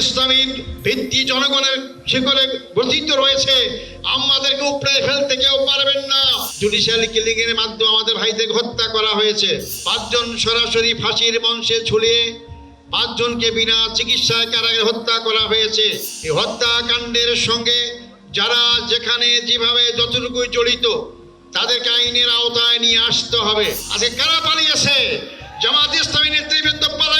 ইসলামী ভিত্তি জনগণের শিকড়ে গঠিত রয়েছে। আমাদেরকে উপরে ফেলতে কেউ পারবেন না। জুডিশিয়াল কিলিং এর মাধ্যমে আমাদের ভাইদের হত্যা করা হয়েছে। পাঁচজন সরাসরি ফাঁসির মঞ্চে ঝুলিয়ে পাঁচজনকে বিনা চিকিৎসায় কারাগারে হত্যা করা হয়েছে। এই হত্যাকাণ্ডের সঙ্গে যারা যেখানে যেভাবে যতটুকুই জড়িত, তাদেরকে আইনের আওতায় নিয়ে আসতে হবে। আজকে কারা পালিয়েছে? জামাত ইসলামী নেতৃবৃন্দ পালায় নাই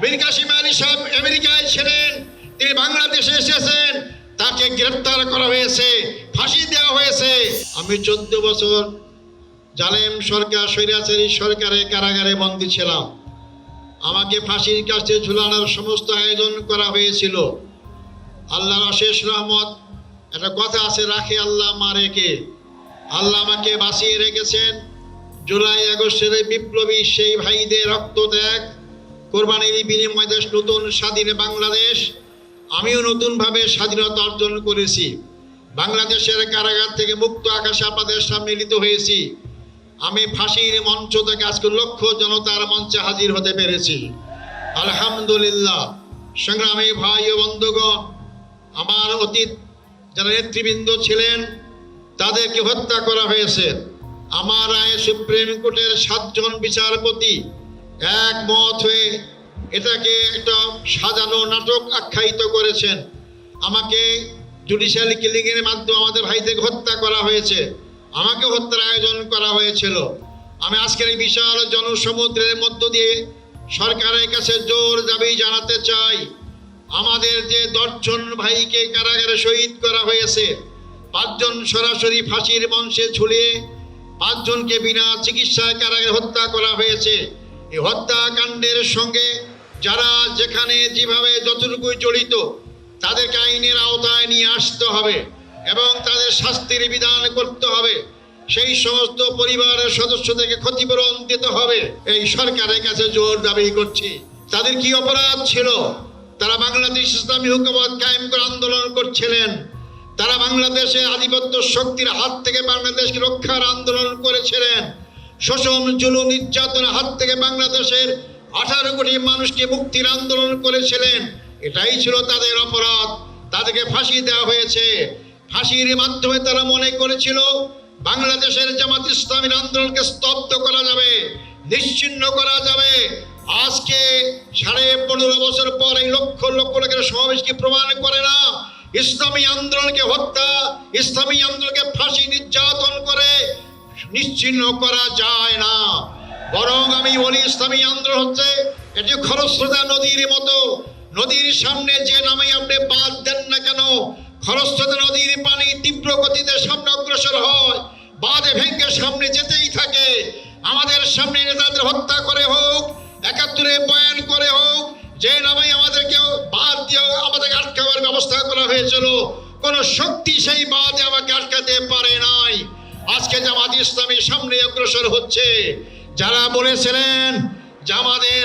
মীর কাসিম আলী সাহেব আমেরিকায় ছিলেন, তিনি বাংলাদেশে এসেছেন, তাকে গ্রেপ্তার করা হয়েছে, ফাঁসি দেওয়া হয়েছে। আমি চোদ্দ বছর জালেম সরকার, স্বৈরাচারী সরকারের কারাগারে বন্দী ছিলাম। আমাকে ফাঁসির কাছে ঝুলানোর সমস্ত আয়োজন করা হয়েছিল। আল্লাহর অশেষ রহমত, একটা কথা আছে, রাখে আল্লাহ মারেকে আল্লাহ আমাকে বাঁচিয়ে রেখেছেন। জুলাই আগস্টের বিপ্লবী সেই ভাইদের রক্ত ত্যাগ কোরবানির বিনিময় দেশ নতুন স্বাধীন বাংলাদেশ। আমিও নতুনভাবে স্বাধীনতা অর্জন করেছি। বাংলাদেশের কারাগার থেকে মুক্ত আকাশে আপনাদের সম্মিলিত হয়েছি। আমি ফাঁসির মঞ্চ থেকে আজকে লক্ষ জনতার মঞ্চে হাজির হতে পেরেছি। আলহামদুলিল্লাহ। সংগ্রামী ভাই ও বন্ধুগণ, আমার অতীত যারা নেতৃবৃন্দ ছিলেন, তাদেরকে হত্যা করা হয়েছে। আমার রায়ে সুপ্রিম কোর্টের সাতজন বিচারপতি একমত হয়ে এটাকে একটা সাজানো নাটক আখ্যায়িত করেছেন। আমাকে জুডিশিয়াল কিলিং এর মাধ্যমে আমাদের ভাইদেরকে হত্যা করা হয়েছে। আমাকে হত্যার আয়োজন করা হয়েছিল। আমি আজকের এই বিশাল জনসমুদ্রের মধ্য দিয়ে সরকারের কাছে জোর দাবি জানাতে চাই। আমাদের যে দশজন ভাইকে কারাগারে শহীদ করা হয়েছে, পাঁচজন সরাসরি ফাঁসির মঞ্চে ঝুলিয়ে পাঁচজনকে বিনা চিকিৎসায় কারাগারে হত্যা করা হয়েছে। এই হত্যাকাণ্ডের সঙ্গে যারা যেখানে যেভাবে যতটুকু জড়িত, তাদেরকে আইনের আওতায় নিয়ে আসতে হবে এবং তাদের শাস্তির বিধান করতে হবে। সেই সমস্ত পরিবারের সদস্যদেরকে ক্ষতিপূরণ দিতে হবে। এই সরকারের কাছে জোর দাবি করছি। তাদের কি অপরাধ ছিল? তারা বাংলাদেশ ইসলামী হুকুমত কায়েম করে আন্দোলন করছিলেন। তারা বাংলাদেশে আধিপত্য শক্তির হাত থেকে বাংলাদেশকে রক্ষার আন্দোলন করেছিলেন। শোষণ, জুলুম নির্যাতনের হাত থেকে বাংলাদেশের আঠারো কোটি মানুষকে মুক্তির আন্দোলন করেছিলেন। এটাই ছিল তাদের অপরাধ। তাদেরকে ফাঁসি দেওয়া হয়েছে। ফাঁসির মাধ্যমে তারা মনে করেছিল, বাংলাদেশের জামাত ইসলামীর আন্দোলনকে স্তব্ধ করা যাবে, নিশ্চিন্ন করা যাবে। আজকে সাড়ে পনেরো বছর পর এই লক্ষ লক্ষ লোকের সমাবেশ কি প্রমাণ করে না? ইসলামী আন্দোলনকে হত্যা, ইসলামী আন্দোলনকে ফাঁসি, নির্যাতন করে নিশ্চিন্ন করা যায় না। বরং আমি বলি, ইসলামী আন্দোলন হচ্ছে এটি খরস্রোতা নদীর মতো। নদীর সামনে যে নামে আপনি বাদ দেন না কেন, খরস্রোতা নদীর পানি তীব্র গতিতে সামনে অগ্রসর হয়। বাঁধে ভেঙে সামনে যেতেই থাকে। আমাদের সামনে নেতাদের হত্যা করে হোক, একাত্তরে বয়ান করে হোক, যে নামে আমাদেরকে বাদ দিয়ে আমাদেরকে আটকাবার ব্যবস্থা করা হয়েছিল, কোন শক্তি সেই বাদে আমাকে আটকাতে পারে নাই। আজকে জামাত ইসলামী সামনে অগ্রসর হচ্ছে। যারা বলেছিলেন যে আমাদের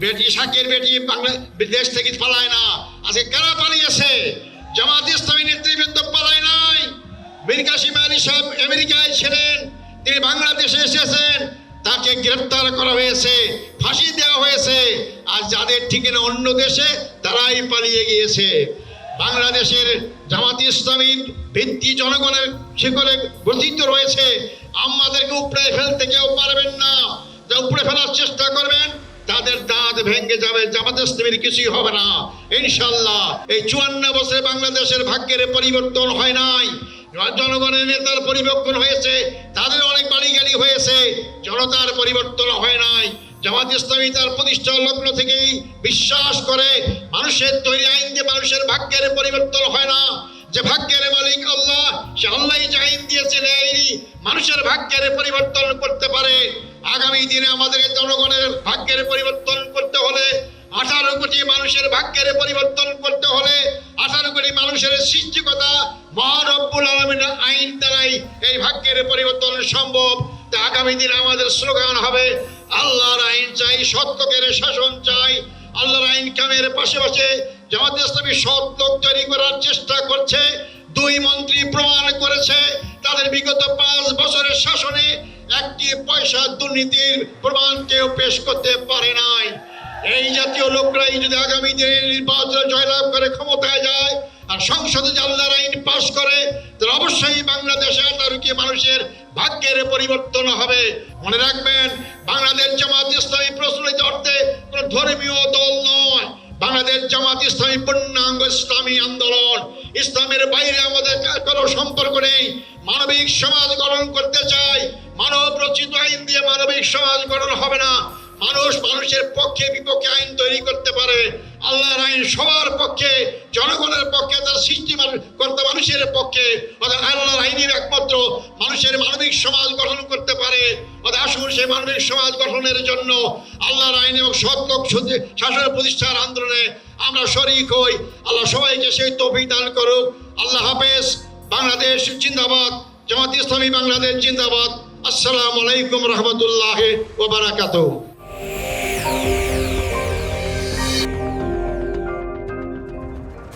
বেটি শাকের বেটি বাংলা দেশ থেকে পালায় না, আজকে কারা পালিয়েছে? জামাত ইসলামী নেতৃবৃন্দ পালায় নাই। মীর কাসিম আলী সাহেব আমেরিকায় ছিলেন, তিনি বাংলাদেশে এসেছেন, তাকে গ্রেপ্তার করা হয়েছে, ফাঁসি দেওয়া হয়েছে। আর যাদের ঠিকানা অন্য দেশে, তারাই পালিয়ে গিয়েছে। বাংলাদেশের জামাত ইসলামী ভিত্তি জনগণের শিকড়ে গঠিত রয়েছে। আমাদেরকে উপরে ফেলতে কেউ পারবেন না। যা উপরে ফেলার চেষ্টা করবেন, তাদের দাঁত ভেঙে যাবে, জামাত ইসলামীর কিছুই হবে না। ইনশাল্লাহ এই চুয়ান্ন বছরে বাংলাদেশের ভাগ্যের পরিবর্তন হয় নাই। জনগণের নেতার পরিবর্তন হয়েছে, তাদের অনেক বাড়ি গাড়ি হয়েছে, জনতার পরিবর্তন হয় নাই। জামাত ইসলামী তার প্রতিষ্ঠা লগ্ন থেকেই বিশ্বাস করে, মানুষের তৈরি আইন দিয়ে মানুষের ভাগ্যের পরিবর্তন হয় না। যে ভাগ্যের মালিক আল্লাহ, সে আল্লাহ যে আইন দিয়েছেন, এই মানুষের ভাগ্যের পরিবর্তন করতে পারে। আগামী দিনে আমাদের জনগণের ভাগ্যের পরিবর্তন করতে হলে, আঠারো কোটি মানুষের ভাগ্যের পরিবর্তন করতে হলে, আঠারো কোটি মানুষের সৃষ্টিকতা মহারব্বুল আলমিনের আইন দ্বারাই এই ভাগ্যের পরিবর্তন সম্ভব। আগামী দিনে আমাদের স্লোগান হবে আল্লাহর আইন চাই, সত্যকের শাসন চাই। আল্লাহর আইন কামের পাশাপাশি জামাত ইসলামী সৎ লোক তৈরি করার চেষ্টা করছে, দুই মন্ত্রী প্রমাণ করেছে। তাদের বিগত পাঁচ বছরের শাসনে একটি পয়সা দুর্নীতির প্রমাণ কেউ পেশ করতে পারে নাই। এই জাতীয় লোকরাই যদি আগামী দিনে নির্বাচনে জয়লাভ করে ক্ষমতায় যায় আর সংসদে জানলার আইন পাশ করে, তাহলে অবশ্যই বাংলাদেশে আতারুকি মানুষের ভাগ্যের পরিবর্তন হবে। মনে রাখবেন, বাংলাদেশ জামাত ইসলামী প্রচলিত অর্থে কোনো ধর্মীয় দল নয়। বাংলাদেশ জামাত ইসলামী পূর্ণাঙ্গ ইসলামী আন্দোলন। ইসলামের বাইরে আমাদের কোনো সম্পর্ক নেই। মানবিক সমাজ গঠন করতে চাই। মানব রচিত আইন দিয়ে মানবিক সমাজ গঠন হবে না। মানুষ মানুষের পক্ষে বিপক্ষে আইন তৈরি করতে পারে আল্লাহর আইন সবার পক্ষে, জনগণের পক্ষে, তার সৃষ্টি কর্তা মানুষের পক্ষে। অর্থাৎ আল্লাহর আইনের একমাত্র মানুষের মানবিক সমাজ গঠন করতে পারে। অর্থাৎ আসুন সেই মানবিক সমাজ গঠনের জন্য আল্লাহর আইন এবং সৎ লোক সত্যি- শাসন প্রতিষ্ঠার আন্দোলনে আমরা শরিক হই। আল্লাহ সবাইকে সেই তৌফিক দান করুক। আল্লাহ হাফেজ। বাংলাদেশ জিন্দাবাদ। জামাত ইসলামী বাংলাদেশ জিন্দাবাদ। আসসালামু আলাইকুম রহমতুল্লাহ ওবারাকাতুহ